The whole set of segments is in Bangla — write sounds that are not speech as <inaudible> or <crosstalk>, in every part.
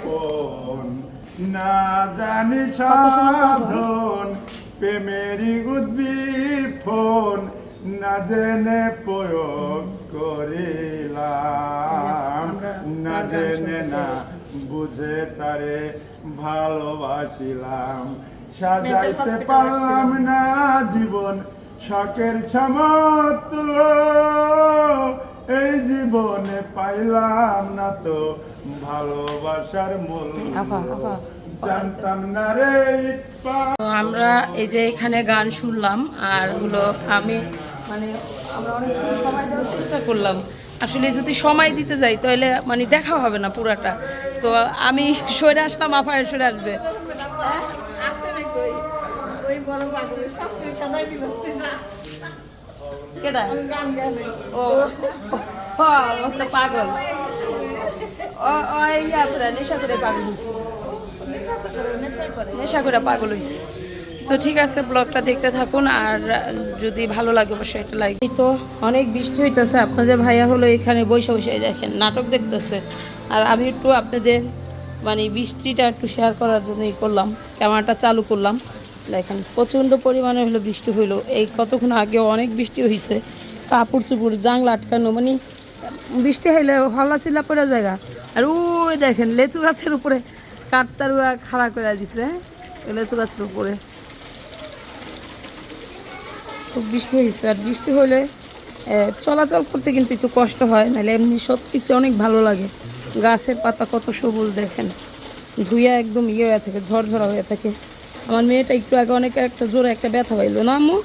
আপন না জানি সাধন প্রেমেরই উদ্দীপন না জেনে প্রয়োগ করিলাম। না জেনে না বুঝে তারে ভালোবাসিলাম। সাজাইতে পারলাম না জীবন শখের সমতুল এই জীবনে পাইলাম না তো ভালোবাসার মূল। জানতাম না রে আমরা এই যে এখানে গান শুনলাম আর হলো আমি মানে আমরা অনেক সময় দেওয়ার চেষ্টা করলাম। আসলে যদি সময় দিতে যাই তাহলে মানে দেখা হবে না পুরাটা। তো আমি সরে আসলাম আপায় সরে আসবে। ও ও ও তো পাগল। ও ও ইয়া নেশা করে পাগল। নেশা করে পাগল হইছে। তো ঠিক আছে, ব্লগটা দেখতে থাকুন, আর যদি ভালো লাগে অবশ্যই এটা লাইক তো, অনেক বৃষ্টি হইতেছে, আপনাদের ভাইয়া হলো এখানে বসে বসে দেখেন, নাটক দেখতেছে। আর আমি একটু আপনাদের মানে বৃষ্টিটা একটু শেয়ার করার জন্য ই করলাম ক্যামেরাটা চালু করলাম। দেখেন, প্রচণ্ড পরিমাণে হলো বৃষ্টি হইল। এই কতক্ষণ আগে অনেক বৃষ্টি হয়েছে কাপড় চুপড়, জাংলা আটকানো মানে বৃষ্টি হইলে হল্লা চিল্লা পড়ে জায়গা। আর ওই দেখেন, লেচু গাছের উপরে কাঠতারুয়া খাড়া করে দিছে? লেচু গাছের উপরে। খুব বৃষ্টি হয়েছে আর বৃষ্টি হলে চলাচল করতে কিন্তু একটু কষ্ট হয়, নাহলে এমনি সব কিছু অনেক ভালো লাগে। গাছের পাতা কত সবুজ দেখেন, ধুইয়া একদম ইয়ে হয়ে থাকে, ঝরঝরা হয়ে থাকে। আমার মেয়েটা একটু আগে অনেক একটা জোরে একটা ব্যথা পাইলো। না আম্মু?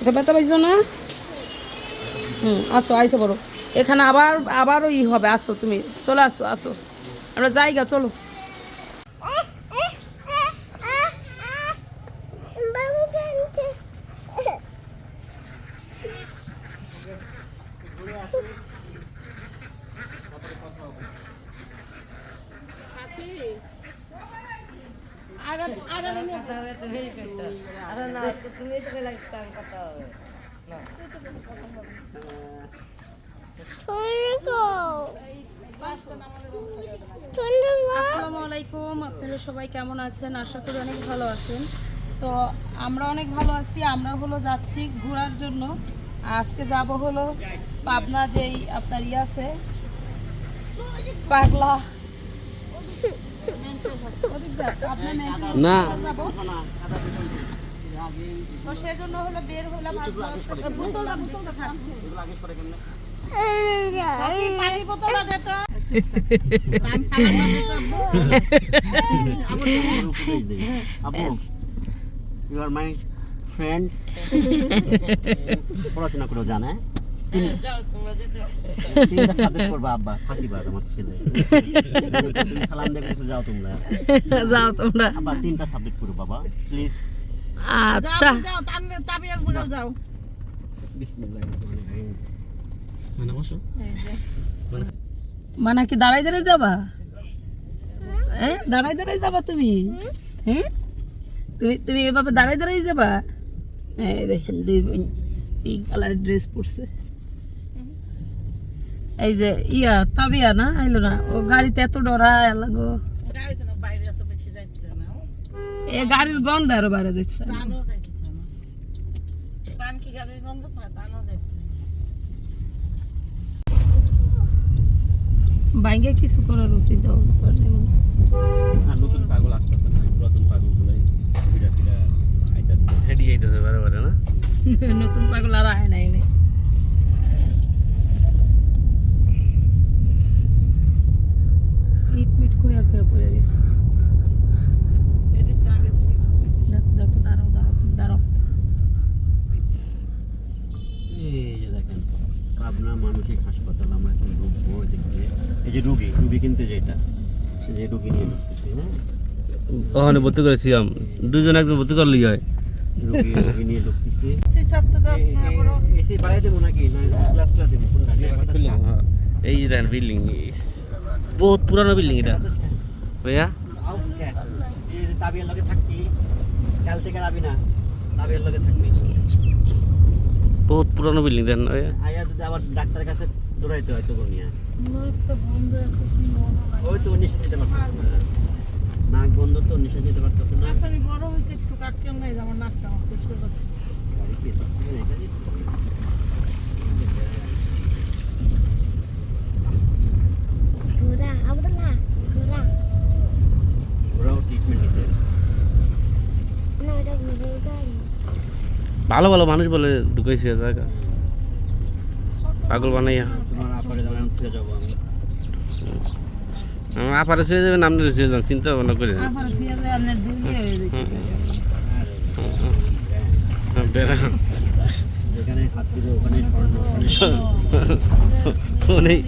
এটা ব্যথা পাইছ না? হুম, আসো, আইসো বড়ো। এখানে আবার, আবারও ই হবে, আসো তুমি। চলে আসো আসো। আমরা জায়গা চলো। আসসালামু আলাইকুম আপনারা সবাই কেমন আছেন? আশা করি অনেক ভালো আছেন। তো আমরা অনেক ভালো আছি আমরা হলো যাচ্ছি ঘোরার জন্য। আজকে যাব হলো পাবনা যেই আপনার ইয়ে আছে পাগলা। <laughs> না। তো সেজন্য হলো বের হলাম বোতলটা বোতলটা থাক। আপু ইউ আর মাই ফ্রেন্ড পড়াশোনা করে জানে তিনটা সাবজেক্ট করবা আব্বা। ফাঁকিবাজ আমার ছেলে। তুমি সালাম দেখে কিছু যাও তোমরা। যাও তোমরা। তিনটা সাবজেক্ট করো বাবা। প্লিজ আচ্ছা। মানে কি দাঁড়াই দাঁড়াই যাবা? হ্যাঁ দাঁড়াই দাঁড়াই যাবা তুমি? হ্যাঁ তুমি তুমি এভাবে দাঁড়াই দাঁড়াই যাবা? এই দেখেন দুই বোন পিঙ্ক কালার ড্রেস পরছে। এই যে ইয়া তাবিয়া না? আইলো না। ও গাড়িতে এত ডরা লাগো এ গাড়ির গন্ধ আরও বাইরে যাচ্ছে। বাইকে কিছু করার উচিত নতুন পাগল আসতেছে না পুরাতন পাগল গুলাই বিরা টিরা আইতাছে। হেডি যাইতেছে বারে বারে না? নতুন পাগল আর আয় নাই নে ইট মিট খোয়া খোয়া পড়ে গেছে দেখো দেখো দাঁড়াও দাঁড়াও দাঁড়াও এই যে দেখেন পাবনা মানসিক হাসপাতাল আমরা এখন ঢুকবো দেখতে এই যে রুগী রুগী কিনতে যেটা সে যে রুগী নিয়ে ঢুকতেছি হ্যাঁ ওখানে ভর্তি করেছিলাম। দুজন একজন ভর্তি করলি হয়। এই দেখেন বিল্ডিং বহুত পুরানো বিল্ডিং এটা। ভাইয়া? বহুত পুরানো বিল্ডিং দেখেন আবার ডাক্তারের কাছে দৌড়াইতে হয়তো নিয়ে ওই তো নিশে যেতে পারতেছে না। নাক বন্ধ তো নিশে যেতে পারতেছে না। গাড়ি কি সব সময় রেখে দিতে হবে? ঘোড়া আবদুল্লাহ ঘোড়া ওরাও ট্রিটমেন্ট নিতে না ওটা ঘোড়ার গাড়ি। ভালো ভালো মানুষ বলে ঢুকাইছে জায়গা। পাগল বানাইয়া। আমার আপারে শুয়ে যাবেন আপনার শুয়ে যান চিন্তা ভাবনা করে আরে, বেড়া। যেখানে হাত দিবে ওখানে স্বর্ণ। ওখানে অনেক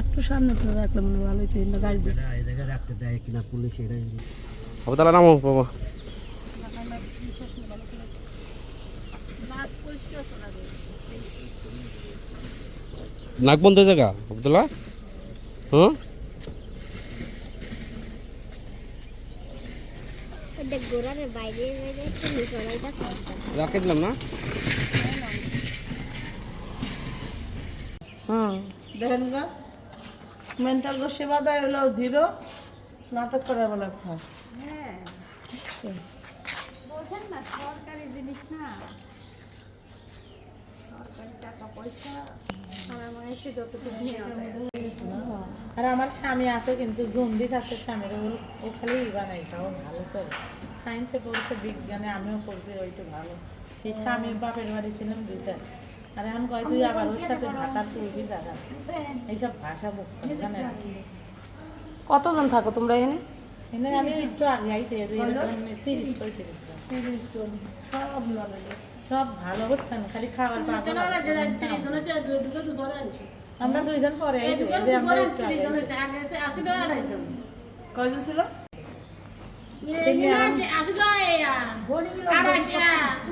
একটু সামনে তো রাখলে ভালো কিন্তু গাড়ি দিয়ে। এটা এই জায়গায় রাখতে দেয় কিনা পুলিশ এটাই হবে তাহলে নামো বাবা। নাক বন্ধ হয়ে জায়গা আবদুল্লাহ? হ্যাঁ রাখে দিলাম না? হুম দেখেন গা মেন্টাল সেবা দেয় হলো জিরো নাটক করে বলে খায়। আর আমার স্বামী আছে কিন্তু জন্ডিস আছে স্বামীর ও- খালি বানাই তাও ভালো চলে। সায়েন্সে পড়ছে বিজ্ঞানে আমিও পড়ছি ওইটা ভালো। সেই স্বামীর বাপের বাড়ি ছিলাম দুইটা আর এখন কয় তুই আবার ওর সাথে ভাতা তুলবি দাদা? এইসব ভাষা বকতে জানে কতজন থাকো তোমরা এখানে? এনে আমি একটু আগে আইতে তিরিশ পঁয়ত্রিশ জন। সব ভালো বুঝছেন? খালি খাবার আমরা দুইজন পরে। কয়জন ছিল?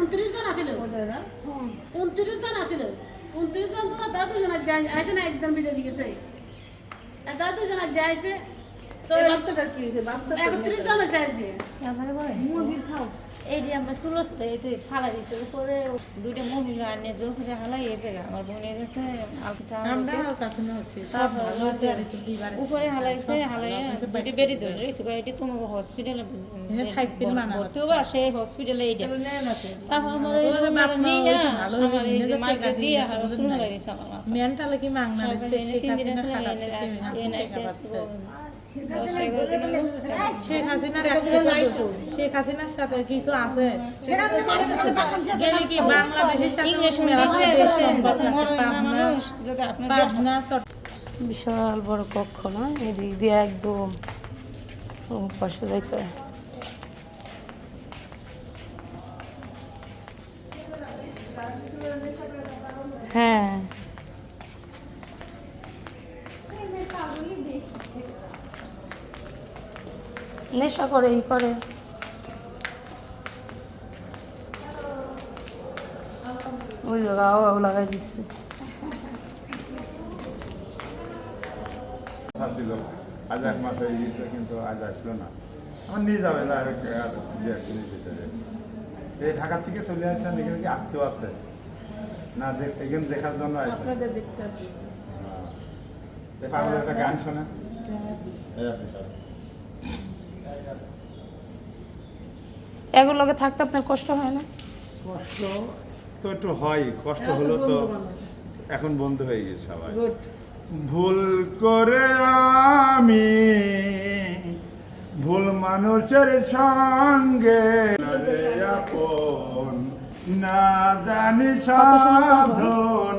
উনত্রিশ জন আছিল উনত্রিশ জন আছিল উনত্রিশ জন তারা দুজন আছে না একজন বিদায় দিয়েছে তারা দুজন যাইছে। তো এই বাচ্চাটার কি হয়েছে? বাচ্চা একত্রিশ জন আছে মুরগির খাও এই যে আমরা চুলো ছিল এই তো ফালা দিচ্ছে উপরে দুইটা মহিলা আনে জোর করে হালাই এই জায়গা আমার বোনে গেছে। উপরে হালাইছে হালাইয়া বেরি ধরে রয়েছে এটি তোমাকে হসপিটালে ভর্তি হবা সেই হসপিটালে এইটা। তারপর আমার আমার দিয়ে আর চুল আমার মেন্টালে কি মাংনা তিন দিন হাসিনা শেখ হাসিনার শেখ হাসিনার সাথে কিছু আছে। বাংলাদেশের সাথে বিশাল বড় কক্ষ না? এদিক দিয়ে একদম পাশে যাইতে হয়। নেশা করে ই করে। ওই জায়গা লাগাই দিচ্ছে। আজ এক মাস হয়ে গেছে কিন্তু আজ আসলো না। আমার নিয়ে যাবে না আর এক- আর দু একদিনের ভিতরে এই ঢাকা থেকে চলে আসেন এখানে কি আত্মীয় আছে? না এখানে দেখার জন্য আসে একটা গান শোনা শোনেন। এগুলোকে থাকতে আপনার কষ্ট হয় না? কষ্ট তো একটু হয় কষ্ট হলো তো এখন বন্ধ হয়ে গেছে সবাই। ভুল করে আমি ভুল মানুষের সঙ্গে না জানি সাধন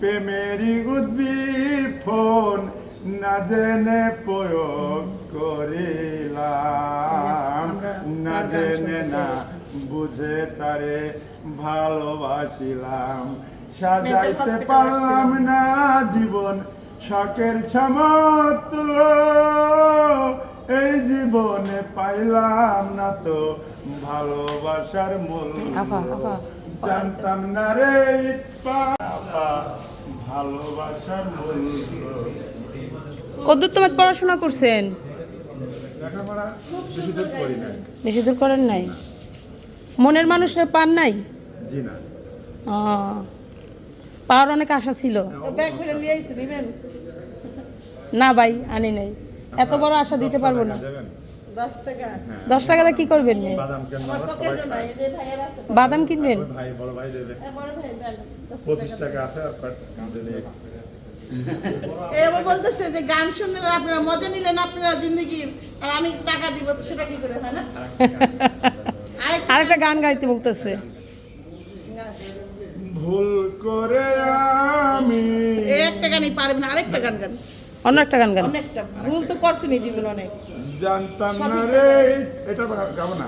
প্রেমেরই উদ্দীপন। না জেনে প্রয়োগ করিলাম। না জেনে না বুঝে তারে ভালোবাসিলাম। সাজাইতে পারলাম না জীবন শখের সমতুল এই জীবনে পাইলাম না তো ভালোবাসার মূল। জানতাম না রে ভালোবাসার মূল্য। কদ্দূর তোমার পড়াশোনা করছেন? বেশি দূর করেন নাই? মনের মানুষের পান নাই? ও, পাওয়ার অনেক আশা ছিল। নিবেন? না ভাই আনি নাই। এত বড় আশা দিতে পারব না। দশ টাকা। টাকাটা কি করবেন নে? বাদাম কিনবেন? পঁচিশ টাকা আছে আর কাঁদে নিয়ে এ আবার বলতেছে যে গান শুনলেন আপনারা মজা নিলেন আপনারা জিন্দগি আর আমি টাকা দিব সেটা কি করে হয় না? আরেকটা গান গাইতে বলতেছে। ভুল করে আমি একটা গানই পারবেন না আরেকটা গান গান। অন্য একটা গান গান। অনেকটা ভুল তো করছেন এই জীবন অনেক। জানতাম না রে এটা গাবো না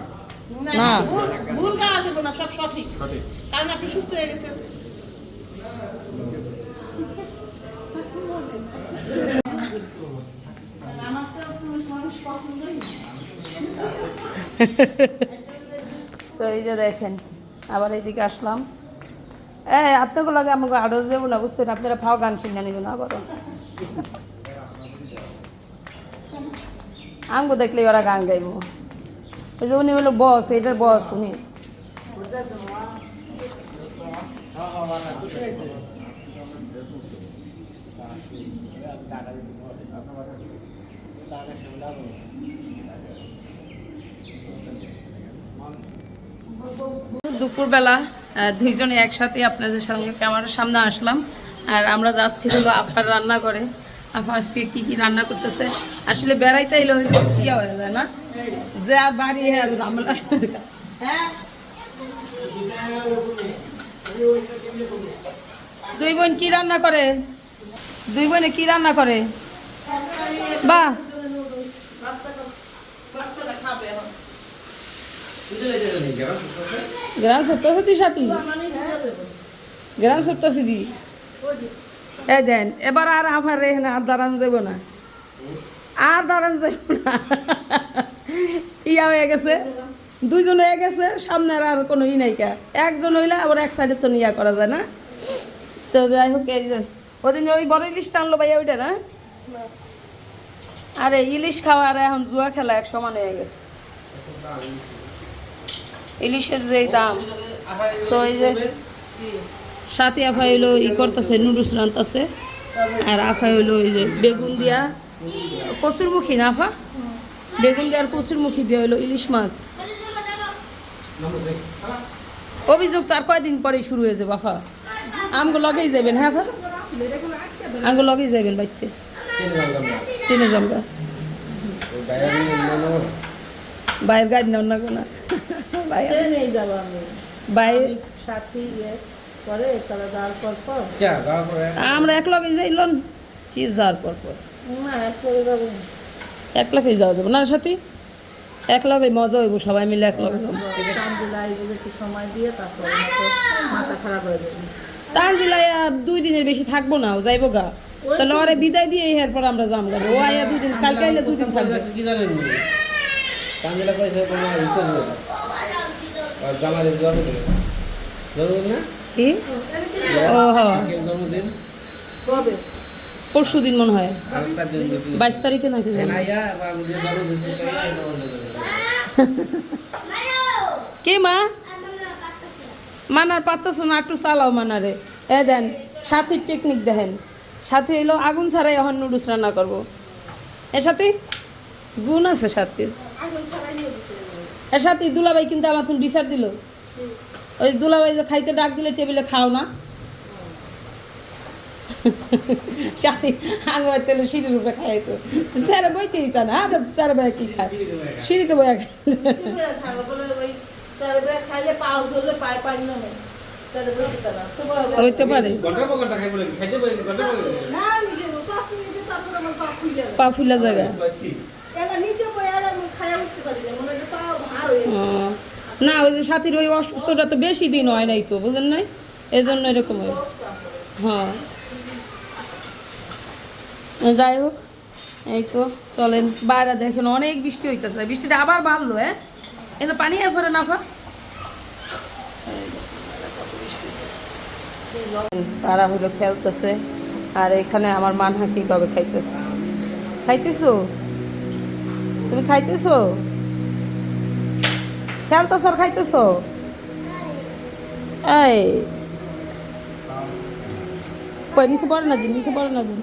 না। ভুল ভুল গাওয়া যাবে না সব সঠিক। সঠিক। কারণ আপনি সুস্থ হয়ে গেছেন। তো এই যে দেখেন, আবার এইদিকে আসলাম। এ আপনাকে লাগে আমাকে আরও যাব না বুঝছেন, আপনারা ফাও গান শুনে নেবেন আবারও। আঙ্গু দেখলে ওরা গান গাইবো। ওই যে উনি হলো বস এটার বস উনি। দুপুরবেলা দুইজনে একসাথে আপনাদের সঙ্গে ক্যামেরার সামনে আসলাম। আর আমরা যাচ্ছি হলো আপনার রান্না করে আপা আজকে কি কি রান্না করতেছে? আসলে বেড়াইতে এলো হয়তো ইয়ে হয়ে যায় না? যে আর বাড়ি আর ঝামেলা। হ্যাঁ? দুই বোন কি রান্না করে? দুই বোনে কি রান্না করে? বাহ! গ্রাম সপ্তাহ সাথী। গ্রাম সপ্তাহ দি। এই দেন, এবার আর না, আর দাঁড়ানো না। আর দাঁড়ানো না। গেছে। গেছে সামনে আর কোনো ই নাই কা। একজন হইলে আবার এক সাইডে তো ইয়া করা যায় না। তো যাই হোক ওদিন ওই বড় ইলিশটা আনলো ভাইয়া ওইটা না? আরে ইলিশ খাওয়া আর এখন জুয়া খেলা এক সমান হয়ে গেছে। ইলিশের যে দাম তো এই যে সাথে আফা হইল ই করতেছে নুডলস রান্তাছে আর আফা হইল ওই যে বেগুন দিয়া। কচুরমুখী না আফা? বেগুন দিয়ে আর কচুরমুখী দিয়ে হইল ইলিশ মাছ। অভিযোগ তার কয়দিন পরেই শুরু হয়ে যাবে আফা। আমগো লগেই যাবেন হ্যাঁ আফা? আমগো লগেই যাবেন বাইতে ট্রেনে যামগা বাইরের গাড়ি নাও না গো না বাইরে নিয়ে যাব আমি? বাইরে সাথী করে তারা যাওয়ার পর পর। আমরা এক লগে যাইলন কি যাওয়ার পর পর? এক লাখেই যাওয়া যাব। না সাথী? এক লগে মজা হইব সবাই মিলে এক লগে। যাব কান্দিলা এই একটু সময় দিয়ে তারপর মাথা খারাপ তানজিলাই আর দুই দিনের বেশি থাকব না ও যাইবো গা। তাহলে ওরে বিদায় দিয়ে এরপর আমরা যাম গা। ও আয়া দুই দিন কালকে আইলে দুই দিন থাকবে। কি জানেন? কান্দিলা পয়সা কোনো ই করবে আর জামাই জন্ম দিলে জন্মদিন না? কি? ও হ্যাঁ জন্মদিন। কবে? পরশু দিন মনে হয়। বাইশ তারিখে নাকি জন্মদিন কে মা? মানার পাত্তা শোনা একটু চালাও মানারে। এ দেন সাথীর টেকনিক দেখেন। সাথী এলো আগুন ছাড়াই এখন নুডলস রান্না করব। এর সাথে? গুণ আছে সাথীর। এর সাথে দুলাভাই কিন্তু আমার তুমি বিচার দিল। ওই দুলাভাই যে খাইতে ডাক দিলে টেবিলে খাও না। সাথী তেলে সিঁড়ির উপরে খাইতো তারা বইতেই তা না আর কি খায় সিঁড়িতে সময় হবে। হইতে পারে। পা ফুলা জায়গা এবার নিচে বয়ে আর আমি খাইয়া উঠতে পারি না ভার ওই যে সাথীর ওই অসুস্থটা তো বেশি দিন হয় নাই তো, বুঝলেন নাই? এই জন্য এরকম হয়। হ্যাঁ। যাই হোক, এই তো চলেন, বাইরে দেখেন অনেক বৃষ্টি হইতেছে। বৃষ্টিটা আবার বাড়লো হ্যাঁ? এই তো পানি এরপরে নাফা। তারা হলো খেলতেছে, আর এখানে আমার মানহা কীভাবে খাইতেছে? খাইতেছো? তুমি খাইতেছো? খেলতেছ আর খাইতেছ? এই। নিচে পড়ে না দিন নিচে পড়ে না দিন